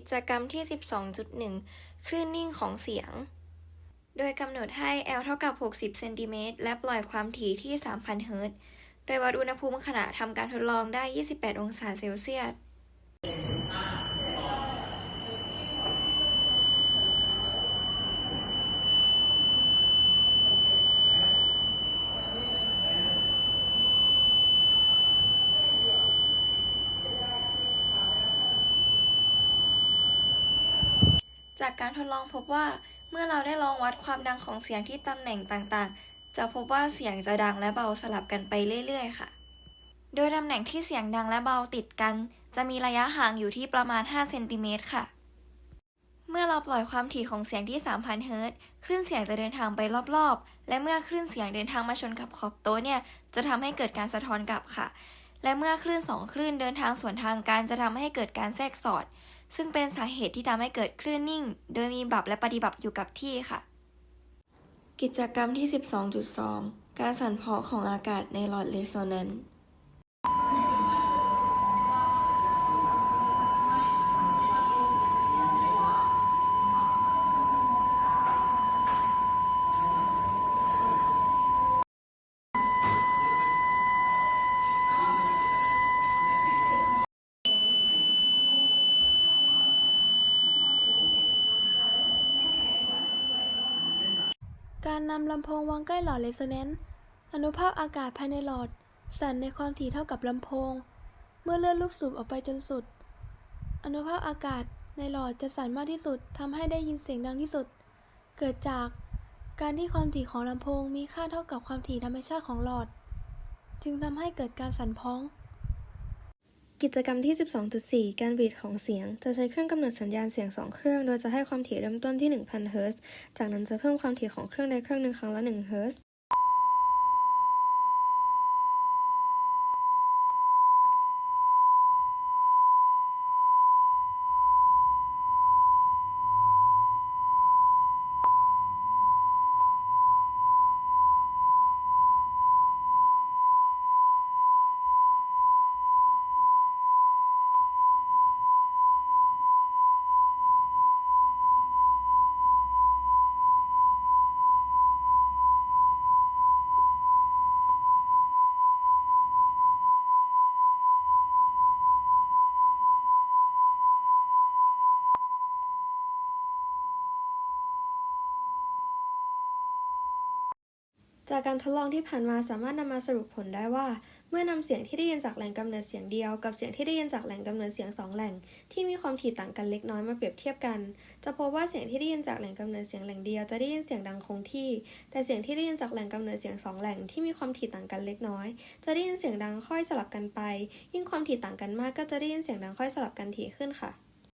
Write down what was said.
กิจกรรมที่ 12.1 คลื่นนิ่งของเสียง โดยกำหนดให้ L เท่ากับ 60 เซนติเมตร และปล่อยความถี่ที่ 3,000 เฮิรตซ์ โดยวัดอุณหภูมิขณะทำการทดลองได้ 28 องศาเซลเซียส จากการทดลองพบว่าเมื่อเราได้ลองวัดความดังของเสียงที่ตำแหน่งต่างๆ จะพบว่าเสียงจะดังและเบาสลับกันไปเรื่อย ๆ ค่ะ โดยตำแหน่งที่เสียงดังและเบาติดกัน จะมีระยะห่างอยู่ที่ประมาณ 5 เซนติเมตรค่ะ เมื่อเราปล่อยความถี่ของเสียงที่ 3,000 เฮิรตซ์คลื่นเสียงจะเดินทางไปรอบๆ และเมื่อคลื่นเสียงเดินทางมาชนกับขอบโต๊ะเนี่ย จะทำให้เกิดการสะท้อนกลับค่ะ และเมื่อคลื่นสองคลื่นเดินทางสวนทางกันจะทำให้เกิดการแทรกสอด ซึ่งเป็นสาเหตุที่ทำให้เกิดคลื่นนิ่ง โดยมีบับและปฏิบับอยู่กับที่ค่ะ กิจกรรมที่ 12.2 การสั่นเพาะของอากาศในหลอดเรโซแนนซ์ การนำลำโพงวางใกล้หลอดเรโซแนนซ์อนุภาคอากาศภายในหลอด สั่นในความถี่เท่ากับลำโพง เมื่อเลื่อนลูกสูบออกไปจนสุด อนุภาคอากาศในหลอดจะสั่นมากที่สุดทำให้ได้ยินเสียงดังที่สุด เกิดจากการที่ความถี่ของลำโพงมีค่าเท่ากับความถี่ธรรมชาติของหลอด จึงทำให้เกิดการสั่นพ้อง กิจกรรมที่ 12.4 การบีดของเสียง จะใช้เครื่องกำเนิดสัญญาณเสียง 2 เครื่อง โดยจะให้ความถี่เริ่มต้นที่ 1,000 เฮิรตซ์ จากนั้นจะเพิ่มความถี่ของเครื่องใดเครื่องหนึ่งครั้งละ 1 เฮิรตซ์ จากการทดลองที่ผ่านมาสามารถนำมาสรุปผลได้ว่า เมื่อนำเสียงที่ได้ยินจากแหล่งกำเนิดเสียงเดียว กับเสียงที่ได้ยินจากแหล่งกำเนิดเสียงสองแหล่ง ที่มีความถี่ต่างกันเล็กน้อยมาเปรียบเทียบกัน จะพบว่าเสียงที่ได้ยินจากแหล่งกำเนิดเสียงแหล่งเดียวจะได้ยินเสียงดังคงที่ แต่เสียงที่ได้ยินจากแหล่งกำเนิดเสียงสองแหล่งที่มีความถี่ต่างกันเล็กน้อย จะได้ยินเสียงดังค่อยสลับกันไป ยิ่งความถี่ต่างกันมากก็จะได้ยินเสียงดังค่อยสลับกันถี่ขึ้นค่ะ